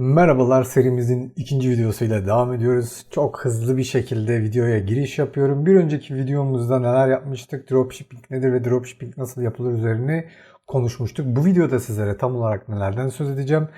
Merhabalar serimizin ikinci videosuyla devam ediyoruz. Çok hızlı bir şekilde videoya giriş yapıyorum. Bir önceki videomuzda neler yapmıştık, dropshipping nedir ve dropshipping nasıl yapılır üzerine konuşmuştuk. Bu videoda sizlere tam olarak nelerden söz edeceğim.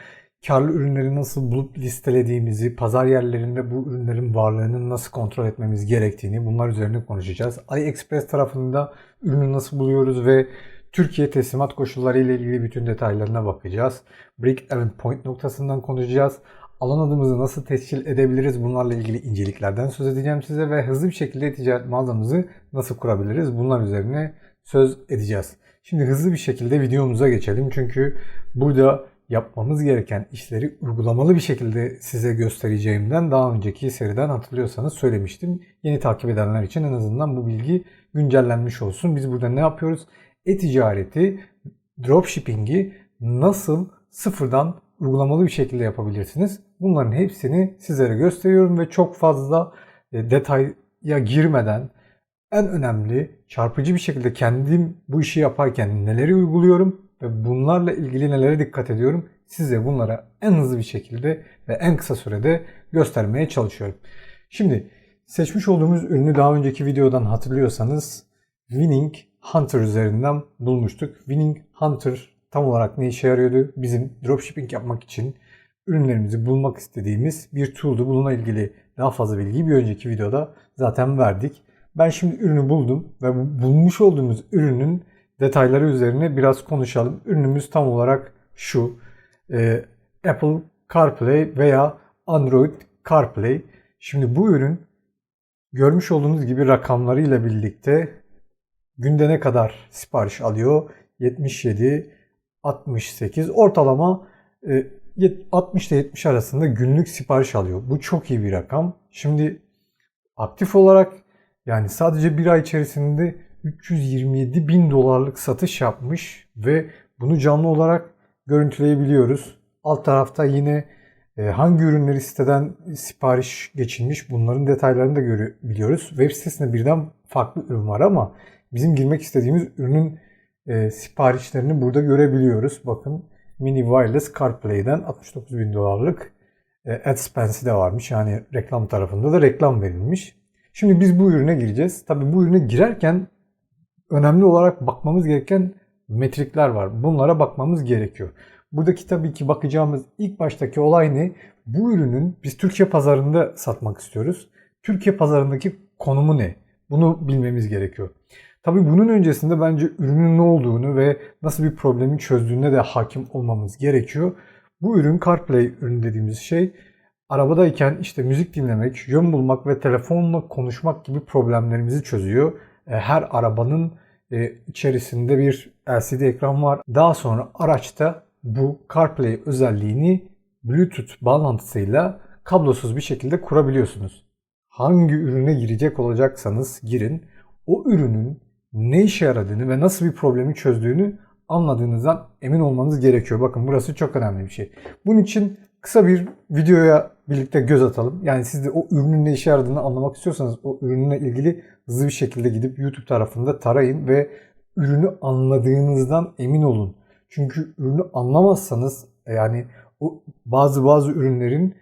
Karlı ürünleri nasıl bulup listelediğimizi, pazar yerlerinde bu ürünlerin varlığını nasıl kontrol etmemiz gerektiğini bunlar üzerine konuşacağız. AliExpress tarafında ürünü nasıl buluyoruz ve Türkiye teslimat koşulları ile ilgili bütün detaylarına bakacağız. Break Even Point noktasından konuşacağız. Alan adımızı nasıl tescil edebiliriz bunlarla ilgili inceliklerden söz edeceğim size ve hızlı bir şekilde ticaret mağazamızı nasıl kurabiliriz bunlar üzerine söz edeceğiz. Şimdi hızlı bir şekilde videomuza geçelim çünkü burada yapmamız gereken işleri uygulamalı bir şekilde size göstereceğimden daha önceki seriden hatırlıyorsanız söylemiştim. Yeni takip edenler için en azından bu bilgi güncellenmiş olsun. Biz burada ne yapıyoruz? E-ticareti, dropshipping'i nasıl sıfırdan uygulamalı bir şekilde yapabilirsiniz? Bunların hepsini sizlere gösteriyorum ve çok fazla e, detaya girmeden en önemli çarpıcı bir şekilde kendim bu işi yaparken neleri uyguluyorum ve bunlarla ilgili nelere dikkat ediyorum size bunlara en hızlı bir şekilde ve en kısa sürede göstermeye çalışıyorum. Şimdi seçmiş olduğumuz ürünü daha önceki videodan hatırlıyorsanız Winning Hunter üzerinden bulmuştuk. Winning Hunter tam olarak ne işe yarıyordu? Bizim dropshipping yapmak için ürünlerimizi bulmak istediğimiz bir tool'du. Bununla ilgili daha fazla bilgiyi bir önceki videoda zaten verdik. Ben şimdi ürünü buldum ve bu bulmuş olduğumuz ürünün detayları üzerine biraz konuşalım. Ürünümüz tam olarak şu. Ee, Apple CarPlay veya Android CarPlay. Şimdi bu ürün görmüş olduğunuz gibi rakamlarıyla birlikte günde ne kadar sipariş alıyor? 77, 68 ortalama 60 ile 70 arasında günlük sipariş alıyor. Bu çok iyi bir rakam. Şimdi aktif olarak yani sadece bir ay içerisinde 327 bin dolarlık satış yapmış ve bunu canlı olarak görüntüleyebiliyoruz. Alt tarafta yine e, hangi ürünleri siteden sipariş geçilmiş bunların detaylarını da görebiliyoruz. Web sitesinde birden farklı ürün var ama bizim girmek istediğimiz ürünün e, siparişlerini burada görebiliyoruz. Bakın Mini Wireless CarPlay'den 69 bin dolarlık e, AdSpense'i de varmış. Yani reklam tarafında da reklam verilmiş. Şimdi biz bu ürüne gireceğiz. Tabi bu ürüne girerken önemli olarak bakmamız gereken metrikler var. Bunlara bakmamız gerekiyor. Buradaki tabii ki bakacağımız ilk baştaki olay ne? Bu ürünün biz Türkiye pazarında satmak istiyoruz. Türkiye pazarındaki konumu ne? Bunu bilmemiz gerekiyor. Tabii bunun öncesinde bence ürünün ne olduğunu ve nasıl bir problemi çözdüğüne de hakim olmamız gerekiyor. Bu ürün CarPlay ürün dediğimiz şey arabadayken işte müzik dinlemek, yön bulmak ve telefonla konuşmak gibi problemlerimizi çözüyor. E, her arabanın e, içerisinde bir LCD ekran var. Daha sonra araçta bu CarPlay özelliğini Bluetooth bağlantısıyla kablosuz bir şekilde kurabiliyorsunuz. Hangi ürüne girecek olacaksanız girin. O ürünün ne işe yaradığını ve nasıl bir problemi çözdüğünü anladığınızdan emin olmanız gerekiyor. Bakın burası çok önemli bir şey. Bunun için kısa bir videoya birlikte göz atalım. Yani siz de o ürünün ne işe yaradığını anlamak istiyorsanız o ürünle ilgili hızlı bir şekilde gidip YouTube tarafında tarayın ve ürünü anladığınızdan emin olun. Çünkü ürünü anlamazsanız yani bazı bazı ürünlerin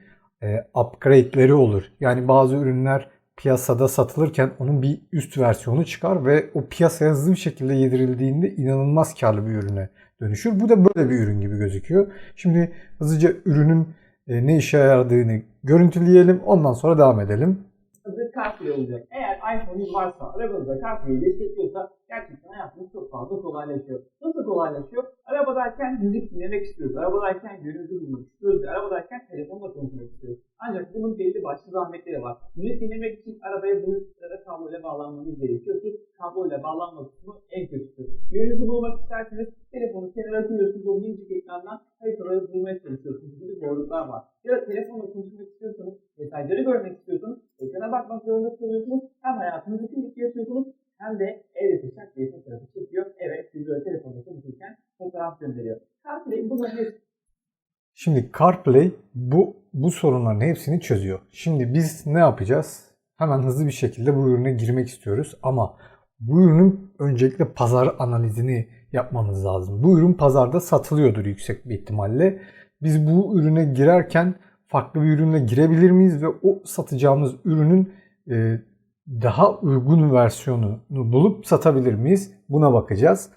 e, upgrade'leri olur. Yani bazı ürünler piyasada satılırken onun bir üst versiyonu çıkar ve o piyasaya hızlı bir şekilde yedirildiğinde inanılmaz karlı bir ürüne dönüşür. Bu da böyle bir ürün gibi gözüküyor. Şimdi hızlıca ürünün e, ne işe yaradığını görüntüleyelim. Ondan sonra devam edelim. Hazır CarPlay olacak. Eğer iPhone'un varsa, arabanızda CarPlay'i destekliyorsa gerçekten hayatınız çok fazla kolaylaşıyor. Nasıl kolaylaşıyor? Arabadayken müzik dinlemek istiyoruz. Arabadayken görüntü bulmak istiyoruz. Arabadayken telefonla konuşmak istiyoruz. Ancak bunun belli başlı zahmetleri var. Müzik dinlemek için arabaya Bluetooth'lara kabloyla bağlanmanız gerekiyor ki kabloyla bağlanma kısmı en kötüsü. Görüntü bulmak isterseniz telefonu kenara atıyorsunuz. O minicik ekrandan haritaları bulmaya çalışıyorsunuz gibi zorluklar var. Ya da telefonla konuşmak istiyorsanız, mesajları görmek istiyorsanız ekrana bakmak zorunda kalıyorsunuz. Hem hayatınızı birlikte yaşıyorsunuz hem de evde şak diye fotoğrafı çekiyor. Evet siz böyle telefonda konuşurken fotoğraf gönderiyor. CarPlay bunların hepsi Şimdi CarPlay bu bu sorunların hepsini çözüyor. Şimdi biz ne yapacağız? Hemen hızlı bir şekilde bu ürüne girmek istiyoruz ama bu ürünün öncelikle pazar analizini yapmamız lazım. Bu ürün pazarda satılıyordur yüksek bir ihtimalle. biz bu ürüne girerken farklı bir ürünle girebilir miyiz ve o satacağımız ürünün e, daha uygun versiyonunu bulup satabilir miyiz? Buna bakacağız.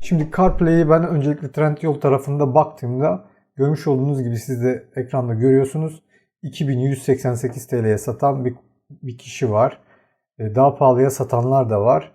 Şimdi CarPlay'i ben öncelikle Trendyol tarafında baktığımda görmüş olduğunuz gibi siz de ekranda görüyorsunuz. 2188 TL'ye satan bir, bir kişi var. E, Daha pahalıya satanlar da var.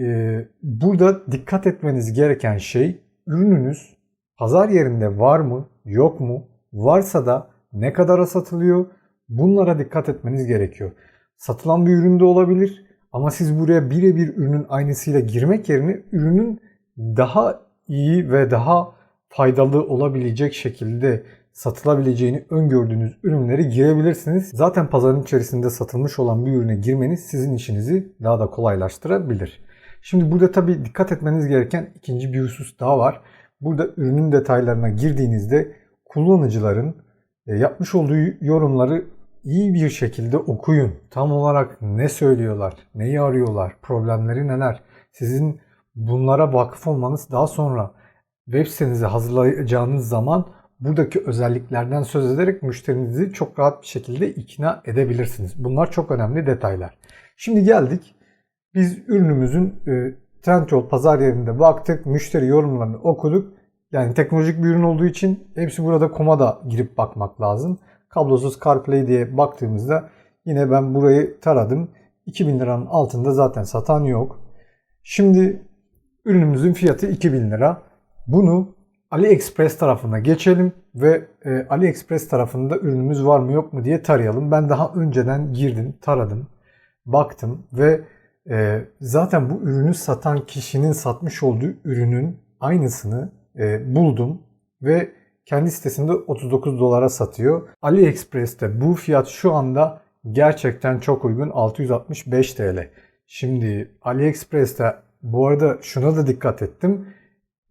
E, Burada dikkat etmeniz gereken şey ürününüz pazar yerinde var mı, yok mu? Varsa da ne kadara satılıyor? Bunlara dikkat etmeniz gerekiyor. Satılan bir ürün de olabilir ama siz buraya birebir ürünün aynısıyla girmek yerine ürünün daha iyi ve daha faydalı olabilecek şekilde satılabileceğini öngördüğünüz ürünleri girebilirsiniz. Zaten pazarın içerisinde satılmış olan bir ürüne girmeniz sizin işinizi daha da kolaylaştırabilir. Şimdi burada tabii dikkat etmeniz gereken ikinci bir husus daha var. Burada ürünün detaylarına girdiğinizde kullanıcıların yapmış olduğu yorumları iyi bir şekilde okuyun. Tam olarak ne söylüyorlar, neyi arıyorlar, problemleri neler. Sizin bunlara vakıf olmanız daha sonra web sitenizi hazırlayacağınız zaman buradaki özelliklerden söz ederek müşterinizi çok rahat bir şekilde ikna edebilirsiniz. Bunlar çok önemli detaylar. Şimdi geldik. Biz ürünümüzün e, Trendyol pazar yerinde baktık. Müşteri yorumlarını okuduk. Yani teknolojik bir ürün olduğu için hepsi burada koma da girip bakmak lazım. Kablosuz CarPlay diye baktığımızda yine ben burayı taradım. 2000 liranın altında zaten satan yok. Şimdi ürünümüzün fiyatı 2000 lira. Bunu AliExpress tarafına geçelim ve e, AliExpress tarafında ürünümüz var mı yok mu diye tarayalım. Ben daha önceden girdim, taradım, baktım ve e, zaten bu ürünü satan kişinin satmış olduğu ürünün aynısını e, buldum ve kendi sitesinde 39 dolara satıyor. AliExpress'te bu fiyat şu anda gerçekten çok uygun 665 TL. Şimdi AliExpress'te bu arada şuna da dikkat ettim.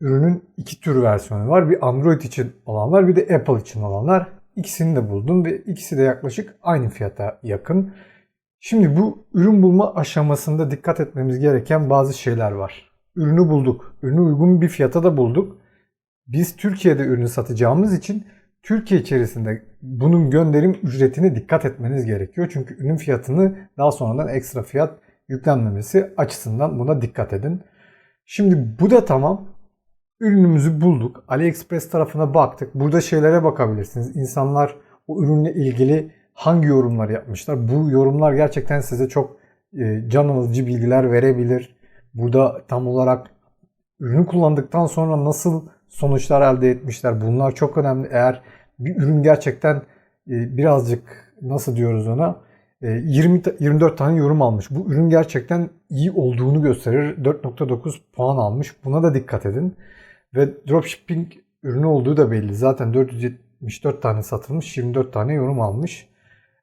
Ürünün iki tür versiyonu var. Bir Android için olanlar bir de Apple için olanlar. İkisini de buldum ve ikisi de yaklaşık aynı fiyata yakın. Şimdi bu ürün bulma aşamasında dikkat etmemiz gereken bazı şeyler var. Ürünü bulduk. Ürünü uygun bir fiyata da bulduk. Biz Türkiye'de ürünü satacağımız için Türkiye içerisinde bunun gönderim ücretine dikkat etmeniz gerekiyor. Çünkü ürün fiyatını daha sonradan ekstra fiyat yüklenmemesi açısından buna dikkat edin. Şimdi bu da tamam. Ürünümüzü bulduk. AliExpress tarafına baktık. Burada şeylere bakabilirsiniz. İnsanlar o ürünle ilgili hangi yorumlar yapmışlar? Bu yorumlar gerçekten size çok e, can alıcı bilgiler verebilir. Burada tam olarak ürünü kullandıktan sonra nasıl sonuçlar elde etmişler? Bunlar çok önemli. Eğer bir ürün gerçekten e, birazcık nasıl diyoruz ona e, 20 ta- 24 tane yorum almış. Bu ürün gerçekten iyi olduğunu gösterir. 4.9 puan almış. Buna da dikkat edin. Ve dropshipping ürünü olduğu da belli. Zaten 474 tane satılmış, 24 tane yorum almış.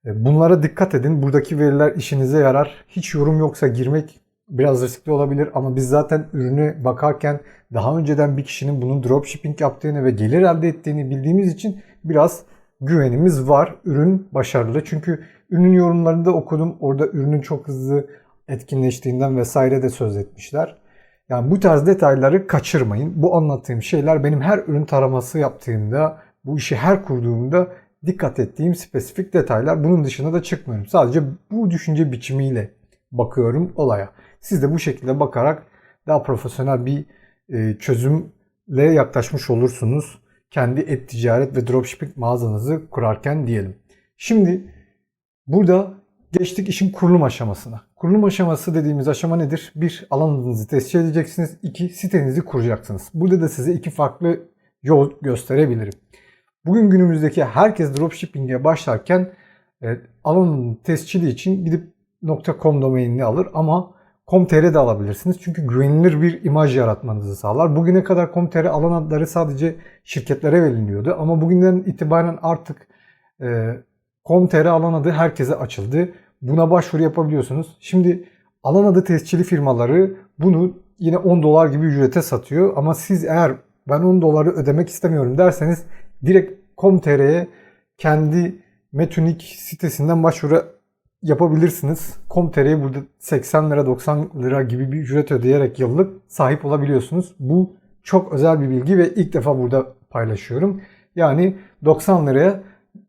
E, Bunlara dikkat edin. Buradaki veriler işinize yarar. Hiç yorum yoksa girmek biraz riskli olabilir ama biz zaten ürüne bakarken daha önceden bir kişinin bunun dropshipping yaptığını ve gelir elde ettiğini bildiğimiz için biraz güvenimiz var. Ürün başarılı. Çünkü ürünün yorumlarını da okudum. Orada ürünün çok hızlı etkinleştiğinden vesaire de söz etmişler. Yani bu tarz detayları kaçırmayın. Bu anlattığım şeyler benim her ürün taraması yaptığımda, bu işi her kurduğumda dikkat ettiğim spesifik detaylar. Bunun dışına da çıkmıyorum. Sadece bu düşünce biçimiyle bakıyorum olaya. Siz de bu şekilde bakarak daha profesyonel bir e, çözümle yaklaşmış olursunuz. Kendi et-ticaret ve dropshipping mağazanızı kurarken diyelim. Şimdi burada geçtik işin kurulum aşamasına. Kurulum aşaması dediğimiz aşama nedir? Bir, alanınızı tescil edeceksiniz. İki, sitenizi kuracaksınız. Burada da size iki farklı yol gösterebilirim. Bugün günümüzdeki herkes dropshipping'e başlarken e, alanın tescili için gidip .com domainini alır ama .com.tr de alabilirsiniz. Çünkü güvenilir bir imaj yaratmanızı sağlar. Bugüne kadar .com.tr alan adları sadece şirketlere veriliyordu ama bugünden itibaren artık e, Com.tr alan adı herkese açıldı. Buna başvuru yapabiliyorsunuz. Şimdi alan adı tescilli firmaları bunu yine 10 dolar gibi ücrete satıyor. Ama siz eğer ben 10 doları ödemek istemiyorum derseniz direkt Com.tr'ye kendi Metunik sitesinden başvuru yapabilirsiniz. Com.tr'ye burada 80 lira 90 lira gibi bir ücret ödeyerek yıllık sahip olabiliyorsunuz. Bu çok özel bir bilgi ve ilk defa burada paylaşıyorum. Yani 90 liraya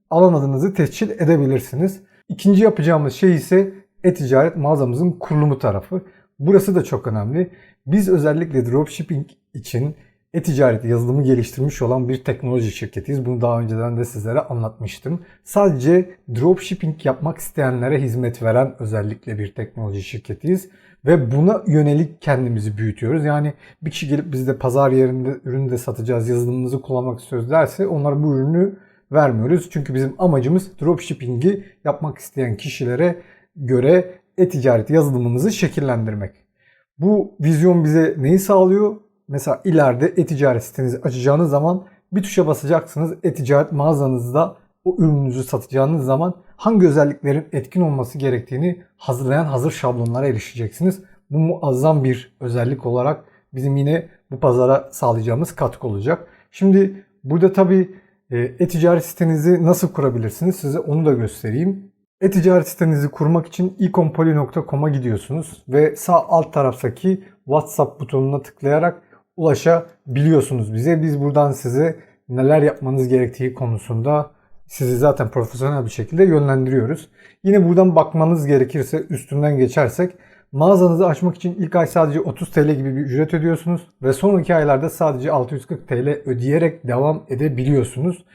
alamadığınızı tescil edebilirsiniz. İkinci yapacağımız şey ise e-ticaret mağazamızın kurulumu tarafı. Burası da çok önemli. Biz özellikle dropshipping için e-ticaret yazılımı geliştirmiş olan bir teknoloji şirketiyiz. Bunu daha önceden de sizlere anlatmıştım. Sadece dropshipping yapmak isteyenlere hizmet veren özellikle bir teknoloji şirketiyiz. Ve buna yönelik kendimizi büyütüyoruz. Yani bir kişi gelip bizde pazar yerinde ürünü de satacağız, yazılımımızı kullanmak istiyoruz derse onlara bu ürünü vermiyoruz. Çünkü bizim amacımız dropshipping'i yapmak isteyen kişilere göre e-ticaret yazılımımızı şekillendirmek. Bu vizyon bize neyi sağlıyor? Mesela ileride e-ticaret sitenizi açacağınız zaman bir tuşa basacaksınız. E-ticaret mağazanızda o ürününüzü satacağınız zaman hangi özelliklerin etkin olması gerektiğini hazırlayan hazır şablonlara erişeceksiniz. Bu muazzam bir özellik olarak bizim yine bu pazara sağlayacağımız katkı olacak. Şimdi burada tabii e, e-ticaret sitenizi nasıl kurabilirsiniz? Size onu da göstereyim. E-ticaret sitenizi kurmak için ikompoli.com'a gidiyorsunuz ve sağ alt taraftaki WhatsApp butonuna tıklayarak ulaşabiliyorsunuz bize. Biz buradan size neler yapmanız gerektiği konusunda sizi zaten profesyonel bir şekilde yönlendiriyoruz. Yine buradan bakmanız gerekirse üstünden geçersek mağazanızı açmak için ilk ay sadece 30 TL gibi bir ücret ödüyorsunuz ve sonraki aylarda sadece 640 TL ödeyerek devam edebiliyorsunuz.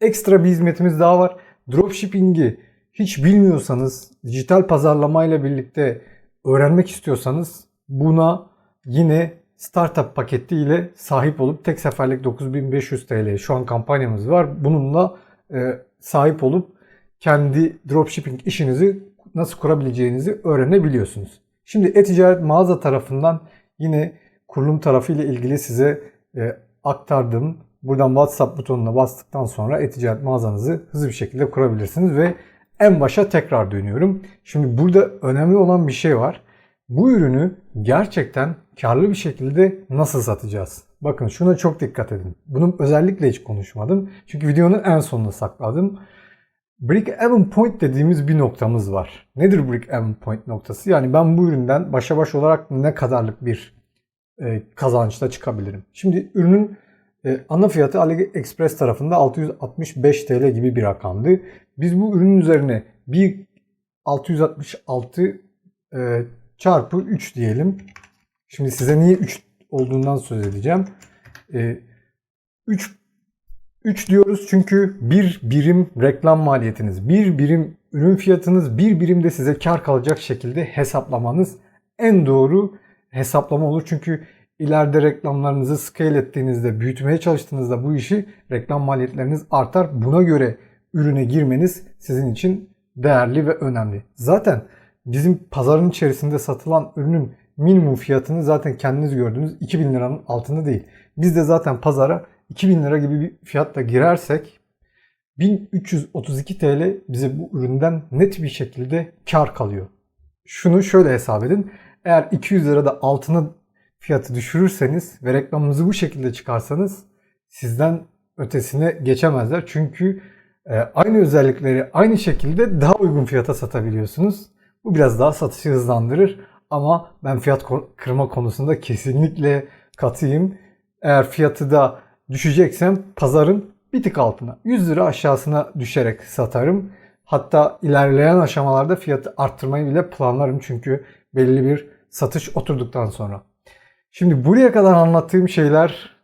Ekstra bir hizmetimiz daha var. Dropshipping'i hiç bilmiyorsanız, dijital pazarlamayla birlikte öğrenmek istiyorsanız buna yine startup paketi ile sahip olup tek seferlik 9500 TL şu an kampanyamız var. Bununla e, sahip olup kendi dropshipping işinizi nasıl kurabileceğinizi öğrenebiliyorsunuz. Şimdi e-ticaret mağaza tarafından yine kurulum tarafı ile ilgili size e, aktardım. Buradan WhatsApp butonuna bastıktan sonra e-ticaret mağazanızı hızlı bir şekilde kurabilirsiniz ve en başa tekrar dönüyorum. Şimdi burada önemli olan bir şey var. Bu ürünü gerçekten karlı bir şekilde nasıl satacağız? Bakın şuna çok dikkat edin. Bunu özellikle hiç konuşmadım. Çünkü videonun en sonuna sakladım. Break-even point dediğimiz bir noktamız var. Nedir break-even point noktası? Yani ben bu üründen başa baş olarak ne kadarlık bir e, kazançla çıkabilirim? Şimdi ürünün e, ana fiyatı AliExpress tarafında 665 TL gibi bir rakamdı. Biz bu ürünün üzerine bir 666 e, çarpı 3 diyelim. Şimdi size niye 3 olduğundan söz edeceğim. E, 3 3 diyoruz çünkü bir birim reklam maliyetiniz, bir birim ürün fiyatınız, bir birim de size kar kalacak şekilde hesaplamanız en doğru hesaplama olur. Çünkü ileride reklamlarınızı scale ettiğinizde, büyütmeye çalıştığınızda bu işi reklam maliyetleriniz artar. Buna göre ürüne girmeniz sizin için değerli ve önemli. Zaten bizim pazarın içerisinde satılan ürünün minimum fiyatını zaten kendiniz gördünüz 2000 liranın altında değil. Biz de zaten pazara 2000 lira gibi bir fiyatla girersek 1332 TL bize bu üründen net bir şekilde kar kalıyor. Şunu şöyle hesap edin. Eğer 200 lirada altını fiyatı düşürürseniz ve reklamınızı bu şekilde çıkarsanız sizden ötesine geçemezler. Çünkü e, aynı özellikleri aynı şekilde daha uygun fiyata satabiliyorsunuz. Bu biraz daha satışı hızlandırır. Ama ben fiyat kırma konusunda kesinlikle katıyım. Eğer fiyatı da düşeceksem pazarın bir tık altına 100 lira aşağısına düşerek satarım. Hatta ilerleyen aşamalarda fiyatı arttırmayı bile planlarım çünkü belli bir satış oturduktan sonra. Şimdi buraya kadar anlattığım şeyler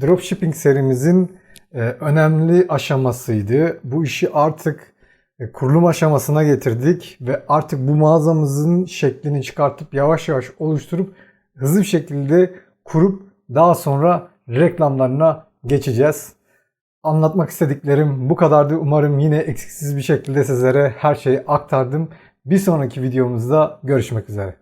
dropshipping serimizin e, önemli aşamasıydı. Bu işi artık kurulum aşamasına getirdik ve artık bu mağazamızın şeklini çıkartıp yavaş yavaş oluşturup hızlı bir şekilde kurup daha sonra reklamlarına geçeceğiz. Anlatmak istediklerim bu kadardı. Umarım yine eksiksiz bir şekilde sizlere her şeyi aktardım. Bir sonraki videomuzda görüşmek üzere.